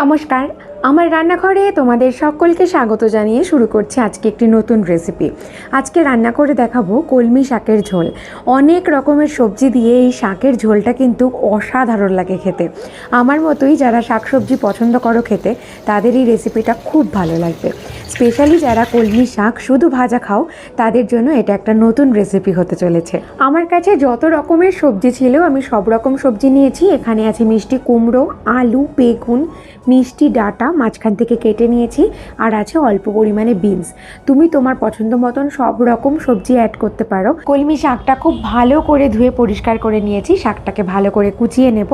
নমস্কার, আমার রান্নাঘরে তোমাদের সকলকে স্বাগত জানিয়ে শুরু করছি আজকে একটি নতুন রেসিপি আজকে রান্না করে দেখাবো কলমি শাকের ঝোল। অনেক রকমের সবজি দিয়ে এই শাকের ঝোলটা কিন্তু অসাধারণ লাগে খেতে। আমার মতোই যারা শাকসবজি পছন্দ করো খেতে, তাদের এই রেসিপিটা খুব ভালো লাগবে। স্পেশালি যারা কলমি শাক শুধু ভাজা খাও, তাদের জন্য এটা একটা নতুন রেসিপি হতে চলেছে। আমার কাছে যত রকমের সবজি ছিল, আমি সব রকম সবজি নিয়েছি। এখানে আছে মিষ্টি কুমড়ো, আলু, বেগুন মিষ্টি ডাটা মাঝখান থেকে কেটে নিয়েছি আর আছে অল্প পরিমাণে বিনস। তুমি তোমার পছন্দ মতন সব রকম সবজি অ্যাড করতে পারো। কলমি শাকটা খুব ভালো করে ধুয়ে পরিষ্কার করে নিয়েছি। শাকটাকে ভালো করে কুচিয়ে নেব।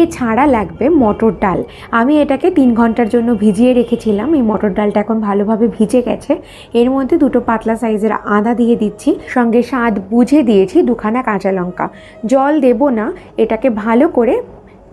এছাড়া লাগবে মটর ডাল। আমি এটাকে তিন ঘণ্টার জন্য ভিজিয়ে রেখেছিলাম। এই মটর ডালটা এখন ভালোভাবে ভিজে গেছে। এর মধ্যে দুটো পাতলা সাইজের আদা দিয়ে দিচ্ছি। সঙ্গে স্বাদ বুঝে দিয়েছি দুখানা কাঁচা লঙ্কা। জল দেব না। এটাকে ভালো করে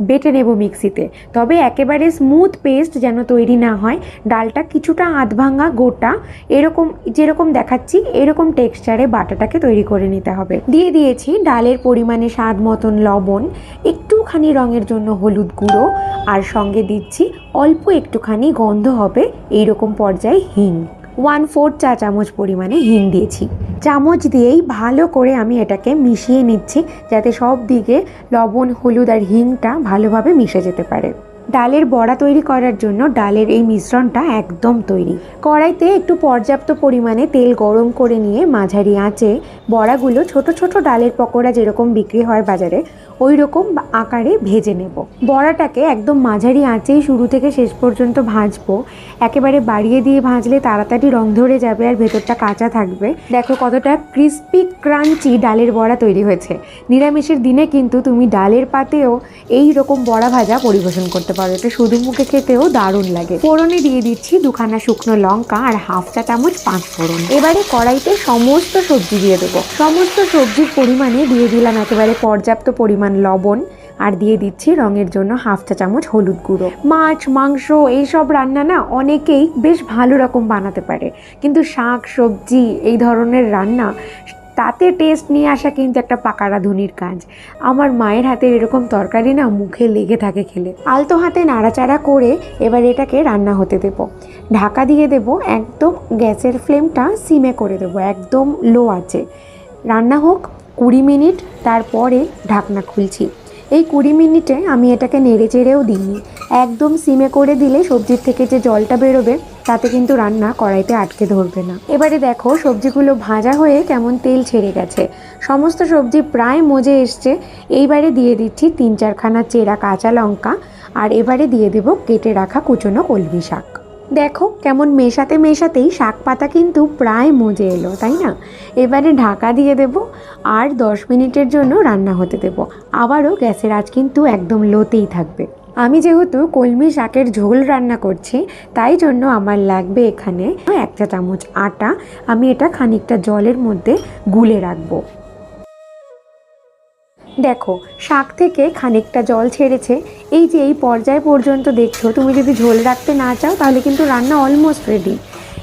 বেটে নেব মিক্সিতে। তবে একেবারে স্মুথ পেস্ট যেন তৈরি না হয়, ডালটা কিছুটা আধ ভাঙা গোটা, এরকম, যেরকম দেখাচ্ছি, এরকম টেক্সচারে বাটাটাকে তৈরি করে নিতে হবে। দিয়ে দিয়েছি ডালের পরিমাণে স্বাদ মতন লবণ, একটুখানি রঙের জন্য হলুদ গুঁড়ো, আর সঙ্গে দিচ্ছি অল্প একটুখানি গন্ধ হবে, এইরকম পর্যায়ে হিং। ওয়ান ফোর চা চামচ পরিমাণে হিং দিয়েছি। চামচ দিয়েই ভালো করে আমি এটাকে মিশিয়ে নিচ্ছি যাতে সব দিকে লবণ, হলুদ আর হিংটা ভালোভাবে মিশে যেতে পারে। ডালের বড়া তৈরি করার জন্য ডালের এই মিশ্রণটা একদম তৈরি। কড়াইতে একটু পর্যাপ্ত পরিমাণে তেল গরম করে নিয়ে মাঝারি আঁচে বড়াগুলো ছোট ছোট ডালের পকোড়া যেরকম বিক্রি হয় বাজারে ওই রকম আকারে ভেজে নেব। বড়াটাকে একদম মাঝারি আঁচেই শুরু থেকে শেষ পর্যন্ত ভাজবো। একেবারে বাড়িয়ে দিয়ে ভাজলে তাড়াতাড়ি রং ধরে যাবে আর ভেতরটা কাঁচা থাকবে। দেখো কতটা ক্রিস্পি, ক্রাঞ্চি ডালের বড়া তৈরি হয়েছে। নিরামিষের দিনে কিন্তু তুমি ডালের পাতেও এই রকম বড়া ভাজা পরিবেশন করতে পারো। এটা শুধু মুখে খেতেও দারুণ লাগে। ফোড়নে দিয়ে দিচ্ছি দুখানা শুকনো লঙ্কা আর হাফ চা চামচ পাঁচ ফোড়ন। এবারে কড়াইতে সমস্ত সবজি দিয়ে দেবো। সমস্ত সবজির পরিমাণে দিয়ে দিলাম একেবারে পর্যাপ্ত পরিমাণ লবণ আর দিয়ে দিচ্ছি রঙের জন্য হাফ চা চামচ হলুদ গুঁড়ো। মাছ, মাংস এইসব রান্না না অনেকেই বেশ ভালো রকম বানাতে পারে। কিন্তু শাক, সবজি এই ধরনের রান্না তাতে টেস্ট নিয়ে আসা কিন্তু একটা পাকা রাঁধুনির কাজ। আমার মায়ের হাতের এরকম তরকারি না মুখে লেগে থাকে খেলে। আলতো হাতে নাড়াচাড়া করে এবার এটাকে রান্না হতে দেব। ঢাকা দিয়ে দেব একদম গ্যাসের ফ্লেমটা সিমে করে দেব, একদম লো আছে। রান্না হোক কুড়ি মিনিট, তারপরে ঢাকনা খুলছি। এই কুড়ি মিনিটে আমি এটাকে নেড়ে চেড়েও দিইনি। একদম সিমে করে দিলে সবজির থেকে যে জলটা বেরোবে, তাতে কিন্তু রান্না কড়াইতে আটকে ধরবে না। এবারে দেখো, সবজিগুলো ভাজা হয়ে কেমন তেল ছেড়ে গেছে। সমস্ত সবজি প্রায় মজে এসছে। এইবারে দিয়ে দিচ্ছি তিন চারখানা চেরা কাঁচা লঙ্কা, আর এবারে দিয়ে দেবো কেটে রাখা কুচনো কলমি শাক। দেখো, কেমন মেশাতে মেশাতেই শাক পাতা কিন্তু প্রায় মজে এলো, তাই না? এবারে ঢাকা দিয়ে দেব, আর দশ মিনিটের জন্য রান্না হতে দেব। আবারও গ্যাসের আঁচ কিন্তু একদম লোতেই থাকবে। আমি যেহেতু কলমি শাকের ঝোল রান্না করছি, তাই জন্য আমার লাগবে এখানে এক চা চামচ আটা। আমি এটা খানিকটা জলের মধ্যে গুলে রাখব। দেখো, শাক থেকে খানিকটা জল ছেড়েছে। এই যে এই পর্যায় পর্যন্ত দেখছ, তুমি যদি ঝোল রাখতে না চাও, তাহলে কিন্তু রান্না অলমোস্ট রেডি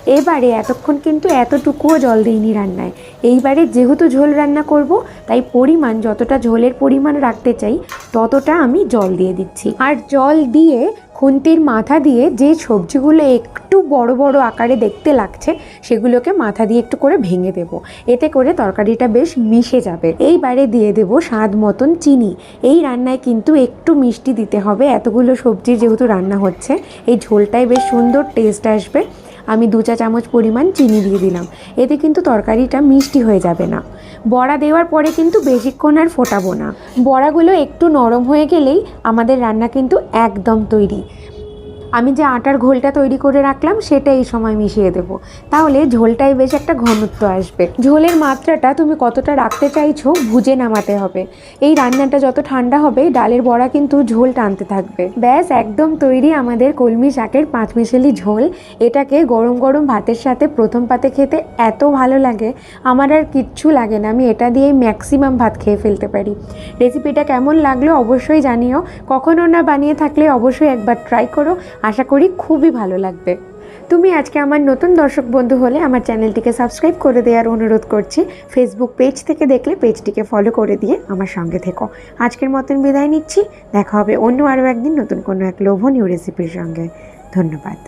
এবারে এতক্ষণ কিন্তু এতটুকুও জল দিইনি রান্নায়। এইবারে যেহেতু ঝোল রান্না করব, তাই পরিমাণ, যতটা ঝোলের পরিমাণ রাখতে চাই, ততটা আমি জল দিয়ে দিচ্ছি। আর জল দিয়ে খুন্তির মাথা দিয়ে যে সবজিগুলো একটু বড় বড় আকারে দেখতে লাগছে, সেগুলোকে মাথা দিয়ে একটু করে ভেঙে দেব। এতে করে তরকারিটা বেশ মিশে যাবে। এইবারে দিয়ে দেব স্বাদ মতন চিনি। এই রান্নায় কিন্তু একটু মিষ্টি দিতে হবে। এতগুলো সবজি যেহেতু রান্না হচ্ছে, এই ঝোলটায় বেশ সুন্দর টেস্ট আসবে। আমি দু চা চামচ পরিমাণ চিনি দিয়ে দিলাম। এতে কিন্তু তরকারিটা মিষ্টি হয়ে যাবে না। বড়া দেওয়ার পরে কিন্তু বেশিক্ষণ আর ফোটাবো না। বড়াগুলো একটু নরম হয়ে গেলেই আমাদের রান্না কিন্তু একদম তৈরি। আমি যে আটার ঘোলটা তৈরি করে রাখলাম, সেটা এই সময় মিশিয়ে দেব। তাহলে ঝোলটায় বেশ একটা ঘনত্ব আসবে। ঝোলের মাত্রাটা তুমি কতটা রাখতে চাইছো ভুজে নামাতে হবে। এই রান্নাটা যত ঠান্ডা হবে, ডালের বড়া কিন্তু ঝোল টানতে থাকবে। ব্যাস, একদম তৈরি আমাদের কলমি শাকের পাঁচ মিশালি ঝোল। এটাকে গরম গরম ভাতের সাথে প্রথম পাতে খেতে এত ভালো লাগে, আমার আর কিচ্ছু লাগে না। আমি এটা দিয়েই ম্যাক্সিমাম ভাত খেয়ে ফেলতে পারি। রেসিপিটা কেমন লাগল অবশ্যই জানিও। কখনো না বানিয়ে থাকলে অবশ্যই একবার ট্রাই করো। আশা করি খুবই ভালো লাগবে। তুমি আজকে আমার নতুন দর্শক বন্ধু হলে আমার চ্যানেলটিকে সাবস্ক্রাইব করে দেওয়ার অনুরোধ করছি। ফেসবুক পেজ থেকে দেখলে পেজটিকে ফলো করে দিয়ে আমার সঙ্গে থেকো। আজকের মতন বিদায় নিচ্ছি। দেখা হবে অন্য আরও একদিন নতুন কোনো এক লোভনীয় রেসিপির সঙ্গে। ধন্যবাদ।